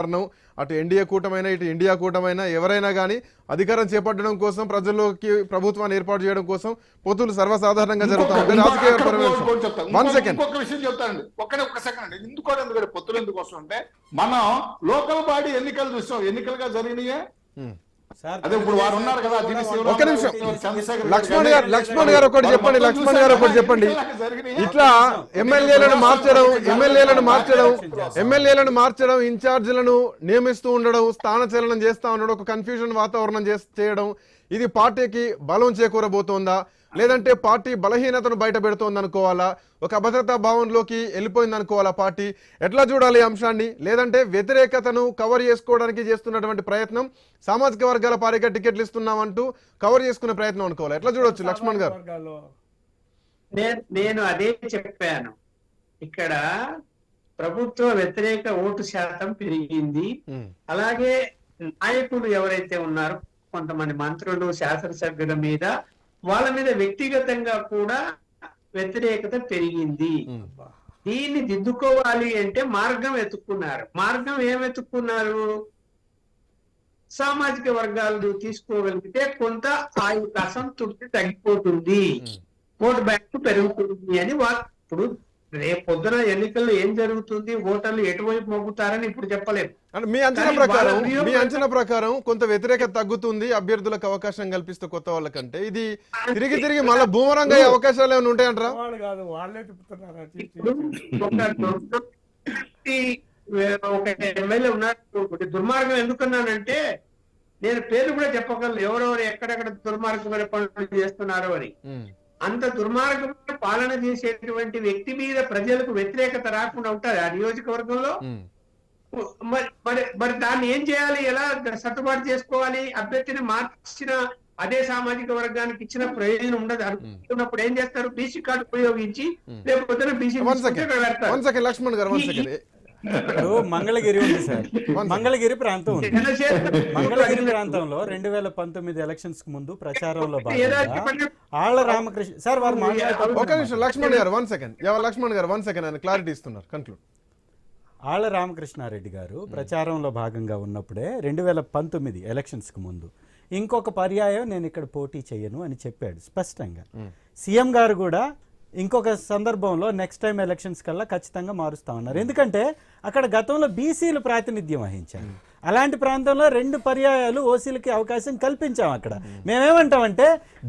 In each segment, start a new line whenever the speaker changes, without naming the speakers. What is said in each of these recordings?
కారణం. అటు ఎన్డీఏ కూటమైనా ఇటు ఇండియా కూటమైనా ఎవరైనా కానీ అధికారం చేపట్టడం కోసం ప్రజల్లోకి ప్రభుత్వాన్ని ఏర్పాటు చేయడం కోసం పొత్తులు సర్వసాధారణంగా జరుగుతూ ఉంటాయి. రాజకీయ. వన్ సెకండ్
విషయం చెప్తానండి ఒక్కడే ఒక్క సెకండ్ అండి. ఎందుకు ఎందుకంటే పొత్తులు ఎందుకు వస్తుంటే మనం లోకల్ బాడీ ఎన్నికలు చూసాం ఎన్నికలుగా జరిగినాయే. అదే ఇప్పుడు వారు ఉన్నారు కదా దినేష్ శివరామ
ఒక్క నిమిషం. లక్ష్మణ్ గారు లక్ష్మణ్ గారు ఒకటి చెప్పండి లక్ష్మణ్ గారు ఒకటి? చెప్పండి. ఇట్లా ఎమ్మెల్యేలను మార్చడం ఎమ్మెల్యేలను మార్చడం ఎమ్మెల్యేలను మార్చడం ఇన్ఛార్జీలను నియమిస్తూ ఉండడం స్థానచలనం చేస్తా ఉండడం ఒక కన్ఫ్యూజన్ వాతావరణం చేయడం ఇది పార్టీకి బలం చేకూరబోతోందా? లేదంటే పార్టీ బలహీనతను బయట పెడుతోంది అనుకోవాలా ఒక అభద్రతా భావంలోకి వెళ్ళిపోయింది అనుకోవాలా పార్టీ? ఎట్లా చూడాలి అంశాన్ని? లేదంటే వ్యతిరేకతను కవర్ చేసుకోవడానికి చేస్తున్నటువంటి ప్రయత్నం సామాజిక వర్గాల పారిగా టికెట్లు ఇస్తున్నామంటూ కవర్ చేసుకునే ప్రయత్నం అనుకోవాలి? ఎట్లా చూడొచ్చు లక్ష్మణ్ గారు?
నేను అదే చెప్పాను. ఇక్కడ ప్రభుత్వ వ్యతిరేక ఓటు శాతం పెరిగింది. అలాగే నాయకులు ఎవరైతే ఉన్నారో కొంతమంది మంత్రులు శాసనసభ్యుల మీద వాళ్ళ మీద వ్యక్తిగతంగా కూడా వ్యతిరేకత పెరిగింది. దీన్ని దిద్దుకోవాలి అంటే మార్గం వెతుక్కున్నారు. మార్గం ఏం వెతుక్కున్నారు? సామాజిక వర్గాలు తీసుకోగలిగితే కొంత ఆ యొక్క అసంతృప్తి తగ్గిపోతుంది ఓటు బ్యాంక్ పెరుగుతుంది అని వాళ్ళు ఇప్పుడు రేపు పొద్దున ఎన్నికల్లో ఏం జరుగుతుంది? ఓటర్లు ఎటువైపు మొగ్గుతారని ఇప్పుడు చెప్పలేము.
అంటే మీ అంచనా ప్రకారం మీ అంచనా ప్రకారం కొంత వ్యతిరేకత తగ్గుతుంది అభ్యర్థులకు అవకాశం కల్పిస్తే కొత్త వాళ్ళకంటే. ఇది తిరిగి తిరిగి మళ్ళీ భూమరంగా అయ్యే అవకాశాలు ఏమైనా ఉంటాయంటారా?
కాదు వాళ్ళే.
ఒక ఎమ్మెల్యే ఉన్నారు ఒకటి దుర్మార్గం ఎందుకన్నానంటే నేను పేరు కూడా చెప్పగలను ఎవరెవరు ఎక్కడెక్కడ దుర్మార్గమైన పనులు చేస్తున్నారు అని. అంత దుర్మార్గమైన పాలన చేసేటువంటి వ్యక్తి మీద ప్రజలకు వ్యతిరేకత రాకుండా ఉంటుంది ఆ నియోజకవర్గంలో. మరి మరి దాన్ని ఏం చేయాలి? ఎలా సర్దుబాటు చేసుకోవాలి? అభ్యర్థిని మార్చిన అదే సామాజిక వర్గానికి ఇచ్చిన ప్రయోజనం ఉండదు. అనుకున్నప్పుడు ఏం చేస్తారు? బీసీ కార్డు ఉపయోగించి రేపు పొద్దున బీసీ
లక్ష్మణ్ గారు
ఇప్పుడు మంగళగిరి ఉంది సార్. మంగళగిరి ప్రాంతం ఉంది. మంగళగిరి ప్రాంతంలో రెండు వేల పంతొమ్మిది ఎలక్షన్స్కు ముందు ప్రచారంలో భాగంగా ఆళ్ళ రామకృష్ణ సార్ వారు
ఒక నిమిషం లక్ష్మణ్ గారు వన్ సెకండ్ ఎవరు లక్ష్మణ్ గారు వన్ సెకండ్ ఆయన క్లారిటీ ఇస్తున్నారు. కన్క్లూడ్
ఆళ్ళ రామకృష్ణారెడ్డి గారు ప్రచారంలో భాగంగా ఉన్నప్పుడే రెండు వేల పంతొమ్మిది ఎలక్షన్స్కి ముందు ఇంకొక పర్యాయం నేను ఇక్కడ పోటీ చేయను అని చెప్పాడు స్పష్టంగా. సీఎం గారు కూడా ఇంకొక సందర్భంలో నెక్స్ట్ టైం ఎలక్షన్స్ కల్లా ఖచ్చితంగా మారుస్తా ఉన్నారు. ఎందుకంటే అక్కడ గతంలో బీసీలు ప్రాతినిధ్యం వహించారు. అలాంటి ప్రాంతంలో రెండు పర్యాయాలు ఓసీలకి అవకాశం కల్పించాం అక్కడ. మేమేమంటామంటే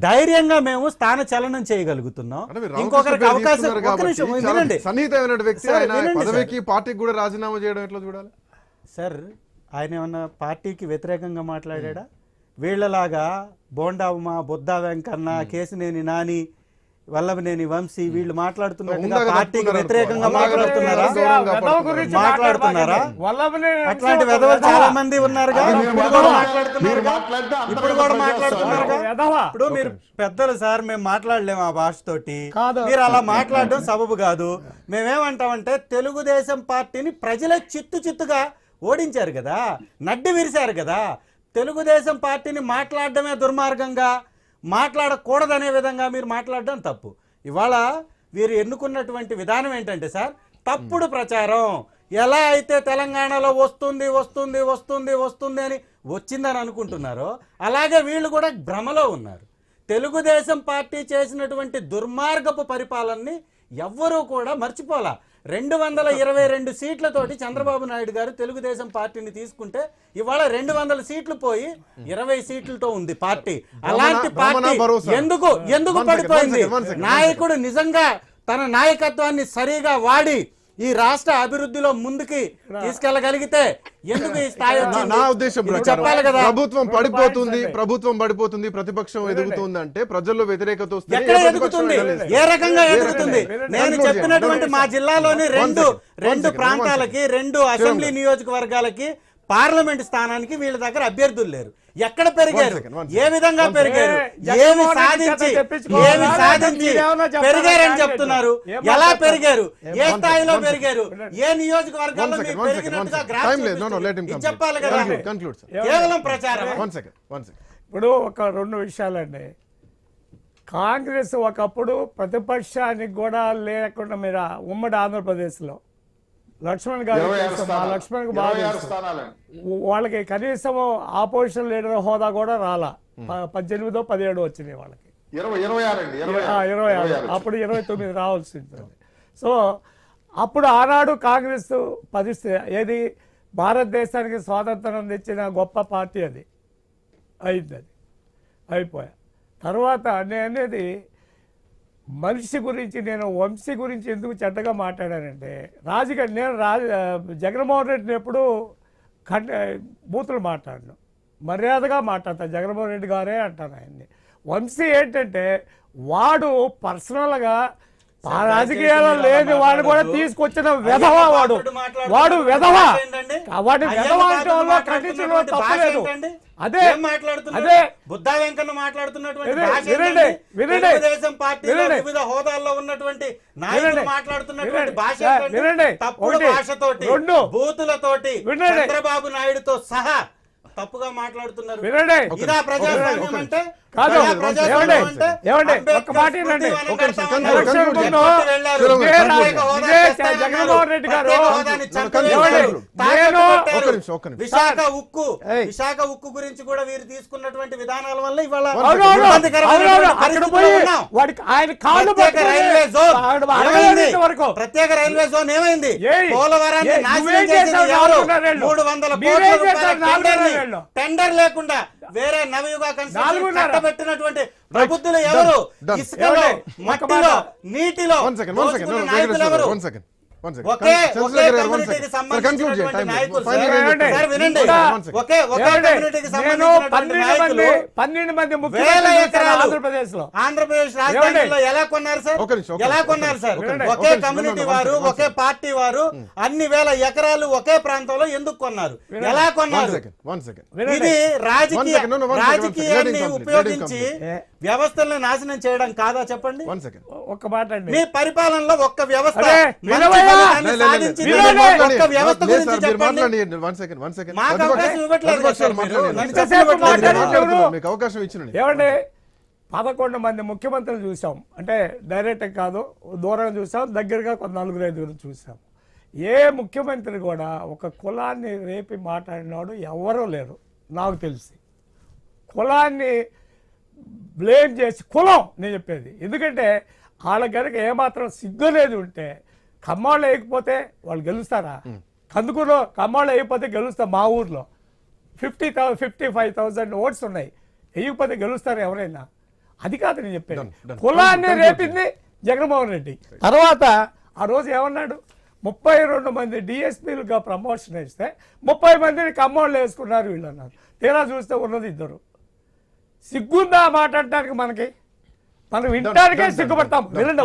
ధైర్యంగా మేము స్థాన చలనం చేయగలుగుతున్నాం. ఇంకొకరికి అవకాశం వినండి.
సన్నిహితమైన వ్యక్తి పార్టీకి కూడా రాజీనామా చేయడం ఎట్లా చూడాలి?
సార్ ఆయన ఏమన్నా పార్టీకి వ్యతిరేకంగా మాట్లాడా వీళ్ళలాగా బోండా ఉమా బుద్ధా వెంకన్న కేసినేని నాని వల్లభనేని వంశీ వీళ్ళు మాట్లాడుతున్నట్టుగా పార్టీకి వ్యతిరేకంగా మాట్లాడుతున్నారా? మాట్లాడుతున్నారా? అట్లాంటి వెధవలు
వెధవ.
చాలా మంది ఉన్నారుగా?
అది
ఇప్పుడు
మీరు
కూడా
మాట్లాడితే
మాట్లాడుతున్నారుగా?
మాట్లాడితే అందరూ
ఇప్పుడు మీరు పెద్దలు సార్ మేము మాట్లాడలేము ఆ భాషతోటి. మీరు అలా మాట్లాడడం సబబు కాదు. మేమేమంటామంటే తెలుగుదేశం పార్టీని ప్రజలే చిత్తు చిత్తుగా ఓడించారు కదా? నడ్డి విరిశారు కదా? తెలుగుదేశం పార్టీని మాట్లాడడమే దుర్మార్గంగా? మాట్లాడకూడదనే విధంగా మీరు మాట్లాడడం తప్పు. ఇవాళ వీరు ఎన్నుకున్నటువంటి విధానం ఏంటంటే సార్ తప్పుడు ప్రచారం. ఎలా అయితే తెలంగాణలో వస్తుంది వస్తుంది వస్తుంది వస్తుంది అని వచ్చిందని అనుకుంటున్నారో అలాగే వీళ్ళు కూడా భ్రమలో ఉన్నారు. తెలుగుదేశం పార్టీ చేసినటువంటి దుర్మార్గపు పరిపాలనని ఎవ్వరూ కూడా మర్చిపోలా. రెండు వందల ఇరవై రెండు సీట్లతోటి చంద్రబాబు నాయుడు గారు తెలుగుదేశం పార్టీని తీసుకుంటే ఇవాళ రెండు వందల సీట్లు పోయి ఇరవై సీట్లతో ఉంది పార్టీ. అలాంటి పార్టీ. ఎందుకు ఎందుకు పడిపోయింది? నాయకుడు నిజంగా తన నాయకత్వాన్ని సరిగా వాడి ఈ రాష్ట్ర అభివృద్ధిలో ముందుకి తీసుకెళ్ళగలిగితే ఎందుకు ఈ స్థాయి
నా-
వచ్చింది?
నా ఉద్దేశం
చెప్పాలి కదా
ప్రభుత్వం పడిపోతుంది ప్రభుత్వం పడిపోతుంది ప్రతిపక్షం ఎదుగుతుంది అంటే ప్రజల్లో వ్యతిరేకత వస్తే
ఎక్కడ
ఏ ప్రతిపక్షం
ఎదుగుతుంది. ఏ రకంగా ఎదుగుతుంది? నేను చెప్పినటువంటి. మా జిల్లాలోని రెండు రెండు ప్రాంతాలకి. రెండు అసెంబ్లీ. నియోజకవర్గాలకి పార్లమెంట్ స్థానానికి వీళ్ళ దగ్గర అభ్యర్థులు లేరు ఎక్కడ పెరిగారు ఏ విధంగా పెరిగారు. ఏమి సాధించి? ఏమి సాధించి? పెరిగారని? చెప్తున్నారు ఎలా? పెరిగారు ఏ స్థాయిలో పెరిగారు. ఏ పెరిగినట్టుగా
complete.
చెప్పాలి కదా. కేవలం ప్రచారం.
ఇప్పుడు ఒక రెండు విషయాలండి కాంగ్రెస్ ఒకప్పుడు ప్రతిపక్షానికి కూడా లేకుండా మీద ఉమ్మడి ఆంధ్రప్రదేశ్లో లక్ష్మణ్ గారు.
స్థానాలండి.
వాళ్ళకి కనీసం ఆపోజిషన్ లీడర్ హోదా కూడా రాలా. పద్దెనిమిదో పదిహేడు వచ్చినాయి వాళ్ళకి.
ఇరవై ఇరవై ఆరు
అప్పుడు ఇరవై తొమ్మిది రావాల్సింది. సో అప్పుడు ఆనాడు కాంగ్రెస్ పరిస్థితి ఏది? భారతదేశానికి స్వాతంత్రం తెచ్చిన గొప్ప పార్టీ అది. అయింది అది. అయిపోయా. తర్వాత నేను అనేది మనిషి గురించి నేను వంశీ గురించి ఎందుకు చెడ్డగా మాట్లాడానంటే రాజుగారి నేను రాజ జగన్మోహన్ రెడ్డిని ఎప్పుడు కండ బూతులు మాట్లాడను. మర్యాదగా మాట్లాడతాను జగన్మోహన్ రెడ్డి గారే అంటాను ఆయన్ని. వంశీ ఏంటంటే వాడు పర్సనల్గా ఆ రాజకీయాల్లో లేని వాడు కూడా తీసుకొచ్చిన వెధవ వాడు వాడు వెధవ వాడు వెధవ అంటే వాళ్ళు ఖండించడం తప్పలేదు అదే అదే
బుద్ధా వెంకన్న మాట్లాడుతున్నటువంటి. తెలుగుదేశం
వినండి.
వివిధ హోదాల్లో ఉన్నటువంటి నాయకులు. మాట్లాడుతున్నటువంటి. భాష. తప్పుడు భాషతోటి. బూతులతోటి. చంద్రబాబు నాయుడుతో సహా తప్పుగా మాట్లాడుతున్నారు
వినండి
ఇదా ప్రజాస్వామ్యం అంటే
కాదు. ఏమండి? ఏమండి? ఒక్క మాట. జగన్మోహన్ రెడ్డి గారు.
విశాఖ ఉక్కు
ఏయ్.
విశాఖ ఉక్కు గురించి కూడా వీరు తీసుకున్నటువంటి విధానాల వల్ల ఇవాళ ప్రత్యేక రైల్వే జోన్ ఏమైంది?
అడగలేదు వరకు.
ప్రత్యేక రైల్వే జోన్ ఏమైంది?
ఏయ్,
పోలవరాన్ని నాశనం చేసింది ఎవరు? మూడు వందల కోట్ల? టెండర్ లేకుండా వేరే నవయుగ కన్స్ట్రక్షన్
నాలుగున్నర.
కట్టబెట్టినటువంటి ప్రబుద్ధులు ఎవరు. ఇసుకలో? మట్టిలో నీటిలో ఎవరు
పన్నెండు
నాయకులు
మంది పన్నెండు మంది
వేల
ముఖ్యమంత్రులు చూశాను
ఎకరాలు
ఆంధ్రప్రదేశ్లో
ఆంధ్రప్రదేశ్ రాజధానిలో ఎలా కొన్నారు సార్? ఎలా కొన్నారు సార్?
ఒక
కమ్యూనిటీ వారు ఒకే. పార్టీ వారు అన్ని వేల ఎకరాలు ఒకే ప్రాంతంలో ఎందుకు కొన్నారు? ఎలా కొన్నారు. ఇది రాజకీయ. రాజకీయాన్ని ఉపయోగించి. వ్యవస్థల్ని నాశనం చేయడం కాదా చెప్పండి? మీ పరిపాలనలో ఒక్క వ్యవస్థ అవకాశం
ఇచ్చిన
ఏమండి పదకొండు మంది ముఖ్యమంత్రులు చూసాం. అంటే డైరెక్ట్ కాదు దూరంగా చూసాం. దగ్గరగా కొంత నలుగురు ఐదుగురు చూసాం. ఏ ముఖ్యమంత్రి కూడా ఒక కులాన్ని రేపి మాట్లాడినాడు ఎవరూ లేరు. నాకు తెలిసి. కులాన్ని బ్లేమ్ చేసి కులం నేను చెప్పేది. ఎందుకంటే వాళ్ళ కనుక ఏమాత్రం సిగ్గు అనేది ఉంటే ఖమ్మాళ్ళు వేయకపోతే వాళ్ళు గెలుస్తారా? కందుకూరులో ఖమ్మాళ్ళు వేయకపోతే గెలుస్తా మా ఊర్లో. Fifty thou fifty five thousand votes ఉన్నాయి. వేయకపోతే గెలుస్తారు ఎవరైనా? అది కాదు నేను
done.
కులాన్ని రేపింది జగన్మోహన్ రెడ్డి. తర్వాత ఆ రోజు ఏమన్నాడు? ముప్పై రెండు మంది డిఎస్పీలుగా ప్రమోషన్ ఇస్తే ముప్పై మందిని ఖమ్మంలో వేసుకున్నారు వీళ్ళు అన్నారు. తీరా చూస్తే ఉన్నది ఇద్దరు. సిగ్గుందా మాట అంటానికి మనకి? మనం
done,
సిగ్గుపడతాం. వినండి.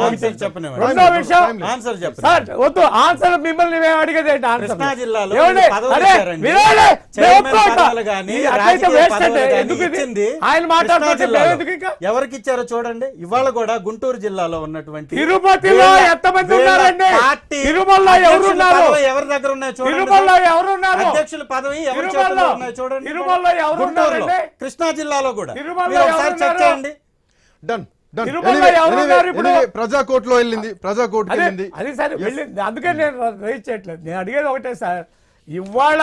రెండో విషయం. సార్ వద్దు ఆన్సర్ మిమ్మల్ని మేము అడిగేది ఏంటి? ఆన్సర్ ఆయన ఇంకా?
ఎవరికి ఇచ్చారో చూడండి. ఇవాళ కూడా గుంటూరు జిల్లాలో ఉన్నటువంటి
తిరుపతిలో ఎంతమంది ఉన్నారండి? తిరుమలలో ఎవరున్నారు?
పదవి ఎవరి దగ్గర ఉన్నాయో చూడండి.
తిరుమలలో
సార్.
ఎవరున్నారు?
అధ్యక్షుల పదవి ఎవరి
తిరుమలలో-
చేతుల్లో ఉన్నాయో చూడండి.
తిరుమలలో ఎవరు ఉన్నారండి?
కృష్ణా జిల్లాలో కూడా.
తిరుమలలో ఎవరు
చెక్
ఉన్నారు?
చేయండి.
డన్ ప్రజా కోర్టులో వెళ్ళింది ప్రజా కోర్టుకి
అదే
వెళ్ళింది.
అది సరే వెళ్ళింది. అందుకే నేను రైజ్ చేయట్లేదు. నేను అడిగేది ఒకటే సార్. ఇవాళ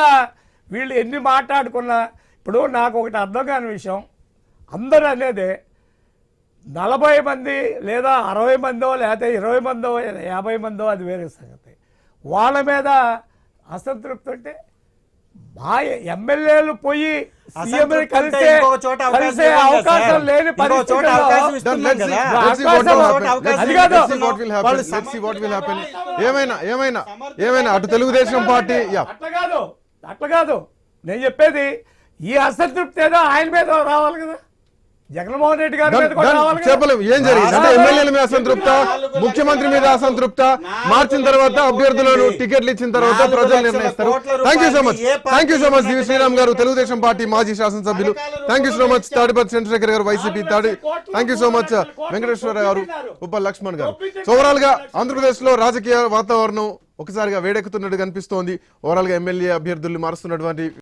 వీళ్ళు ఎన్ని మాట్లాడుకున్నా ఇప్పుడు నాకు ఒకటి అర్థం కాని విషయం. అందరూ అనేది నలభై మంది లేదా అరవై మందో లేకపోతే ఇరవై మందో యాభై మందో అది వేరే సంగతి. వాళ్ళ మీద అసంతృప్తి ఉంటే ఎమ్మెల్యేలు పోయి కలిసే
ఇంకొక చోట అవకాశం.
లేని.
ఏమైనా ఏమైనా ఏమైనా? అటు తెలుగుదేశం పార్టీ యా.
అట్లా కాదు. అట్లా కాదు. నేను చెప్పేది ఈ అసంతృప్తి ఏదో ఆయన మీద రావాలి కదా. జగన్మోహన్ రెడ్డి గారి
చెప్పలేము. ఏం జరిగింది? అంటే ఎమ్మెల్యేల మీద అసంతృప్త ముఖ్యమంత్రి మీద అసంతృప్త మార్చిన తర్వాత అభ్యర్థులను టికెట్లు ఇచ్చిన తర్వాత ప్రజలు నిర్ణయిస్తారు. Thank you so much thank you so much Divi Sriram garu Telugu Desam party మాజీ శాసనసభ్యులు. Thank you so much Tadipathi Chandrasekhar garu YCP తాడి thank you so much Venkateswara garu ఉప లక్ష్మణ్ గారు. సో ఓవరాల్గా ఆంధ్రప్రదేశ్లో రాజకీయ వాతావరణం ఒకసారిగా వేడెక్కుతున్నట్టు కనిపిస్తోంది ఓవరాల్గా ఎమ్మెల్యే అభ్యర్థుల్ని మారుస్తున్నటువంటి